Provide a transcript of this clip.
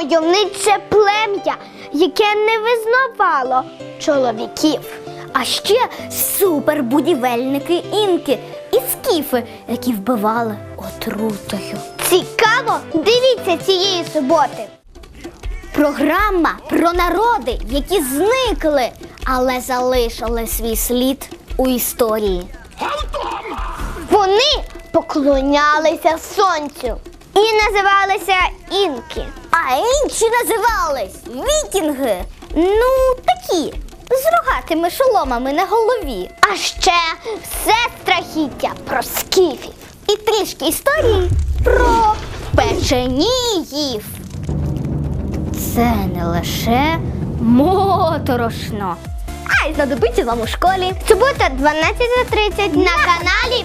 войовниче плем'я, яке не визнавало чоловіків. А ще супербудівельники інки і скіфи, які вбивали отрутою. Цікаво, дивіться цієї суботи. Програма про народи, які зникли, але залишили свій слід у історії. Вони поклонялися сонцю і називалися інки. А інші називались вікінги. Ну, такі, з рогатими шоломами на голові. А ще все страхіття про скіфів. І трішки історії про печеніїв. Це не лише моторошно. А й знадобиться вам у школі. Субота 12.30 на каналі.